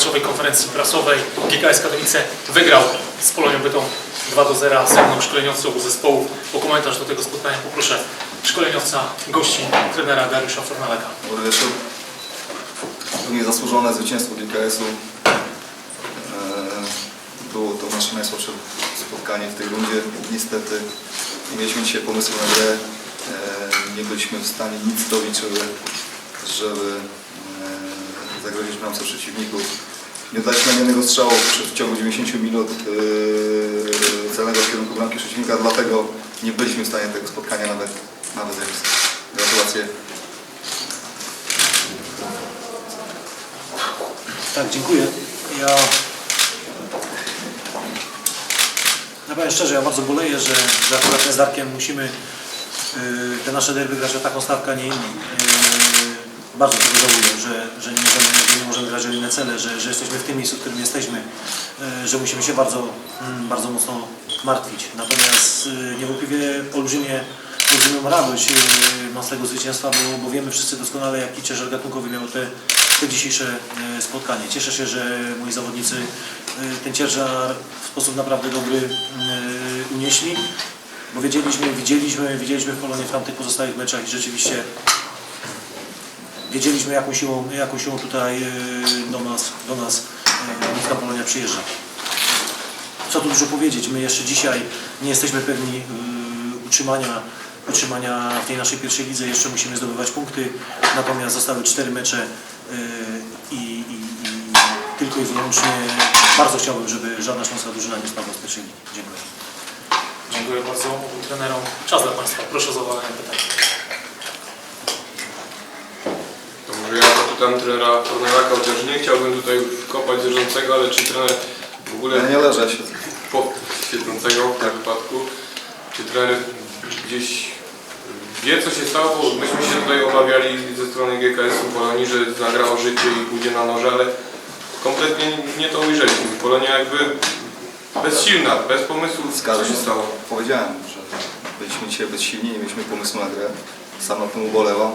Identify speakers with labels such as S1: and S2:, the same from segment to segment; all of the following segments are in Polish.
S1: pomeczowej konferencji prasowej. GKS Katowice wygrał z Polonią Bytom 2 do 0 ze mną szkoleniowcą obu zespołów. O komentarz do tego spotkania poproszę szkoleniowca, gości, trenera Dariusza Fornaleka.
S2: Dobry wieczór. Pełni zasłużone zwycięstwo GKS-u. Eee, Było to nasze najsłabsze spotkanie w tej rundzie. Niestety nie mieliśmy dzisiaj pomysłu na grę. Eee, Nie byliśmy w stanie nic zrobić, żeby, żeby eee, zagrozić bramce przeciwników. Nie ani jednego strzału w ciągu 90 minut eee, celnego w kierunku bramki przeciwnika, dlatego nie byliśmy w stanie tego spotkania nawet, nawet. Gratulacje.
S3: Tak, dziękuję. Ja, ja powiem szczerze, ja bardzo boleję, że, że akurat z Darkiem musimy y, te nasze derby grać o taką stawkę, a nie inną. Y, bardzo tego żałuję, że, że, nie możemy, że nie możemy grać o inne cele, że, że jesteśmy w tym miejscu, w którym jesteśmy, y, że musimy się bardzo, mm, bardzo mocno martwić. Natomiast y, niewątpliwie olbrzymie, olbrzymią radość mam z tego zwycięstwa, bo, bo wiemy wszyscy doskonale, jaki ciężar gatunkowy miało te, te dzisiejsze e, spotkanie. Cieszę się, że moi zawodnicy e, ten ciężar w sposób naprawdę dobry e, unieśli, bo wiedzieliśmy, widzieliśmy, widzieliśmy w Polonie w tamtych pozostałych meczach i rzeczywiście wiedzieliśmy jaką siłą, jaką siłą tutaj e, do nas, do nas e, Lwówka Polonia przyjeżdża. Co tu dużo powiedzieć, my jeszcze dzisiaj nie jesteśmy pewni y, utrzymania, utrzymania w tej naszej pierwszej lidze, jeszcze musimy zdobywać punkty, natomiast zostały cztery mecze i, i, i tylko i wyłącznie bardzo chciałbym, żeby żadna śląska drużyna nie spadła z pierwszej ligi. Dziękuję.
S1: Dziękuję bardzo trenerom. Czas dla Państwa. Proszę o zadanie pytań.
S4: To może ja zapytam trenera Kornelaka, chociaż nie chciałbym tutaj kopać zarządcego, ale czy trener w ogóle
S2: Ja nie leżę się.
S4: po siedzącego w tym wypadku, czy trener gdzieś wie co się stało, bo myśmy się tutaj obawiali ze strony GKS-u Polonii, że zagra o życie i pójdzie na noże, ale kompletnie nie to ujrzeliśmy. Polonia jakby bezsilna, bez pomysłu co
S2: Zgadzam
S4: się
S2: się.
S4: stało.
S2: Powiedziałem, że byliśmy dzisiaj bezsilni, nie mieliśmy pomysłu na grę. Sam na tym ubolewam.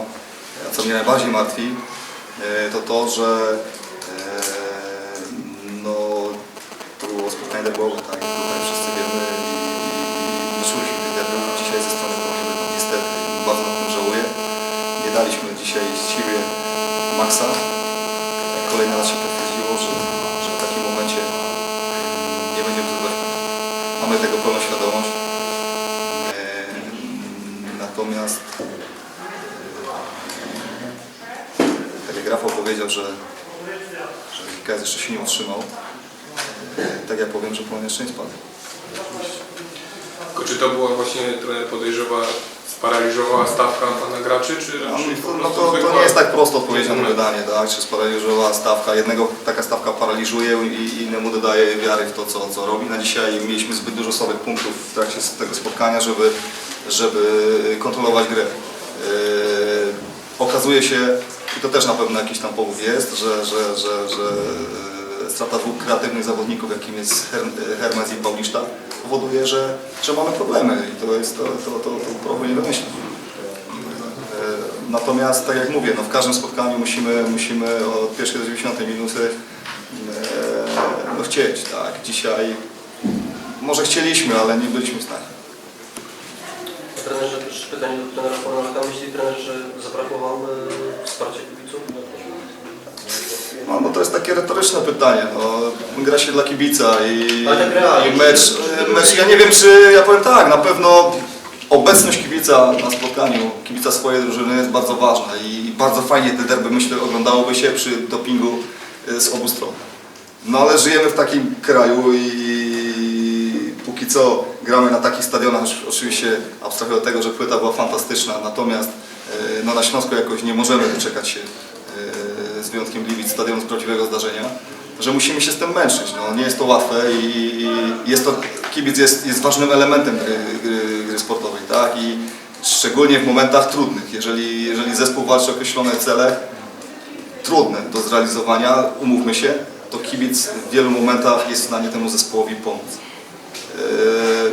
S2: Co mnie najbardziej martwi, e, to to, że e, no, to było spotkanie derbowe, tak? I Tutaj wszyscy wiemy i, czuliśmy tych derbów dzisiaj ze strony. No, niestety, bardzo na tym żałuję. Nie daliśmy dzisiaj z siebie maksa. Kolejny raz się potwierdziło, że, że w takim momencie nie będziemy zdobywać. Mamy tego pełną świadomość. Eee, Natomiast e, tak jak Rafał powiedział, że, że GKS jeszcze się nie utrzymał, tak ja powiem, że Polonia jeszcze nie spadł.
S4: Tylko czy to była właśnie trener podejrzewa sparaliżowała stawka pana graczy, czy
S2: No,
S4: raczej
S2: no
S4: prostu
S2: to, to nie jest tak prosto odpowiedziane wydanie, tak? Czy sparaliżowała stawka. Jednego taka stawka paraliżuje i innemu dodaje wiary w to, co, co robi. Na dzisiaj mieliśmy zbyt dużo słabych punktów w trakcie tego spotkania, żeby, żeby kontrolować grę. Yy, okazuje się, i to też na pewno jakiś tam powód jest, że, że, że, że yy, strata dwóch kreatywnych zawodników, jakim jest Her- Hermes i Pauliszta, powoduje, że, że mamy problemy i to jest to, to, to, to problem nie. E, Natomiast, tak jak mówię, no w każdym spotkaniu musimy, musimy od pierwszej do 90 minuty e, no chcieć, tak. Dzisiaj może chcieliśmy, ale nie byliśmy w stanie.
S5: Trenerze, też pytanie do trenera Fornalaka. Myśli trener, że zabrakło Wam e, wsparcia kibiców?
S2: No, no to jest takie retoryczne pytanie. No, gra się dla kibica i,
S5: Ale tak realnie.
S2: i mecz, mecz, ja nie wiem czy, ja powiem tak, na pewno obecność kibica na spotkaniu, kibica swojej drużyny jest bardzo ważna i bardzo fajnie te derby myślę oglądałoby się przy dopingu y, z obu stron. No ale żyjemy w takim kraju i póki co gramy na takich stadionach, oczywiście abstrahuję od tego, że płyta była fantastyczna, natomiast y, no, na Śląsku jakoś nie możemy doczekać się y, z wyjątkiem Gliwic stadionu z prawdziwego zdarzenia, że musimy się z tym męczyć. No, nie jest to łatwe i, i jest to, kibic jest, jest ważnym elementem gry, gry, gry sportowej, tak? I szczególnie w momentach trudnych, jeżeli, jeżeli zespół walczy o określone cele, trudne do zrealizowania, umówmy się, to kibic w wielu momentach jest w stanie temu zespołowi pomóc. Yy,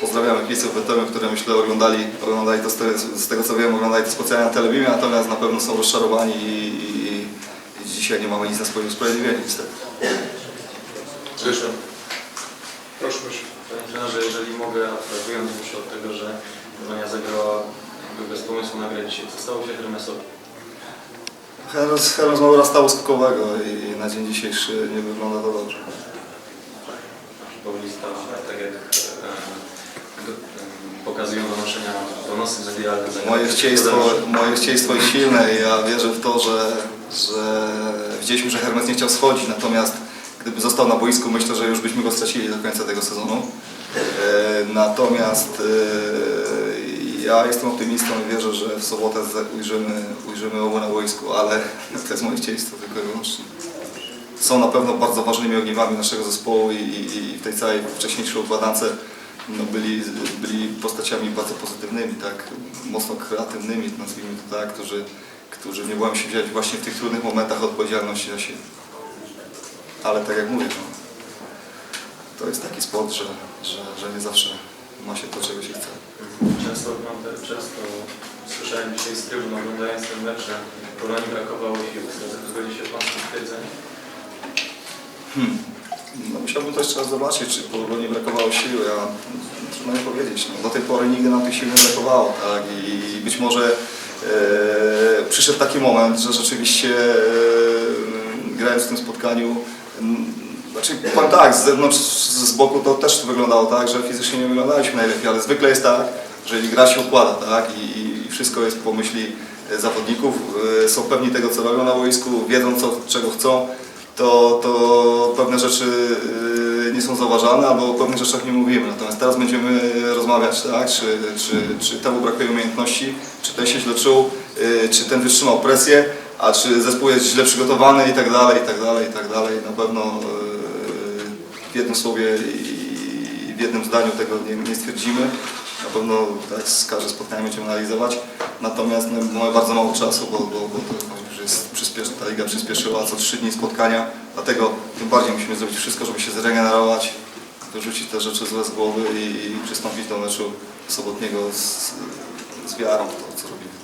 S2: Pozdrawiamy kibiców Bytomiu, które myślę oglądali, oglądali to z tego, z tego co wiem, oglądali to specjalnie na telewizji, natomiast na pewno są rozczarowani i, i dzisiaj nie mamy nic na swoim usprawiedliwienie niestety.
S4: Proszę. Proszę, proszę.
S6: Panie trenerze, jeżeli mogę, abstrahując już od tego, że Polonia zagrała bez pomysłu na grę dzisiaj, co stało się Hermesowi?
S2: Hermes, Hermes ma urastało skokowego i na dzień dzisiejszy nie wygląda to dobrze.
S6: Paulista, tak jak e, e, pokazują donoszenia, donosy medialne.
S2: Moje chcieństwo, moje chcieństwo jest silne i ja wierzę w to, że, że widzieliśmy, że Hermes nie chciał schodzić, natomiast gdyby został na boisku, myślę, że już byśmy go stracili do końca tego sezonu. E, Natomiast ja jestem optymistą i wierzę, że w sobotę ujrzymy, ujrzymy obu na boisku, ale to jest moje chcieństwo tylko i wyłącznie. Są na pewno bardzo ważnymi ogniwami naszego zespołu i, i, i w tej całej wcześniejszej układance no byli, byli postaciami bardzo pozytywnymi, tak, mocno kreatywnymi, nazwijmy to tak, którzy, którzy nie bałem się wziąć właśnie w tych trudnych momentach odpowiedzialności za siebie. Ale tak jak mówię, no, to jest taki sport, że, że, że nie zawsze ma się to, czego się chce.
S6: Często, ogląda, często słyszałem dzisiaj z trybun oglądając ten mecz, że Polonii brakowało sił. Zgodzi się Pan z tym stwierdzeniem?
S2: Hmm. No, musiałbym to jeszcze raz zobaczyć, czy po nie brakowało sił. Ja trudno mi powiedzieć. No, do tej pory nigdy nam tych sił nie brakowało, tak? I być może e, przyszedł taki moment, że rzeczywiście e, grając w tym spotkaniu, m, znaczy powiem tak, z zewnątrz, z boku to też wyglądało tak, że fizycznie nie wyglądaliśmy najlepiej, ale zwykle jest tak, że gra się układa, tak? I, i wszystko jest po myśli e, zawodników, e, są pewni tego, co robią na boisku, wiedzą, co, czego chcą, to, to pewne rzeczy y, nie są zauważane albo o pewnych rzeczach nie mówimy. Natomiast teraz będziemy rozmawiać, tak? czy, czy, czy temu brakuje umiejętności, czy ten się źle czuł, czy ten wytrzymał presję, a czy zespół jest źle przygotowany i tak dalej, i tak dalej, i tak dalej. Na pewno w jednym słowie i w jednym zdaniu tego nie, nie stwierdzimy. Na pewno z każdym spotkaniem będziemy analizować. Natomiast no, mamy bardzo mało czasu, bo, bo, bo to jest ta liga przyspieszyła co trzy dni spotkania. Dlatego tym bardziej musimy zrobić wszystko, żeby się zregenerować, wyrzucić te rzeczy złe z głowy i, i przystąpić do meczu sobotniego z, z wiarą w to, co robimy.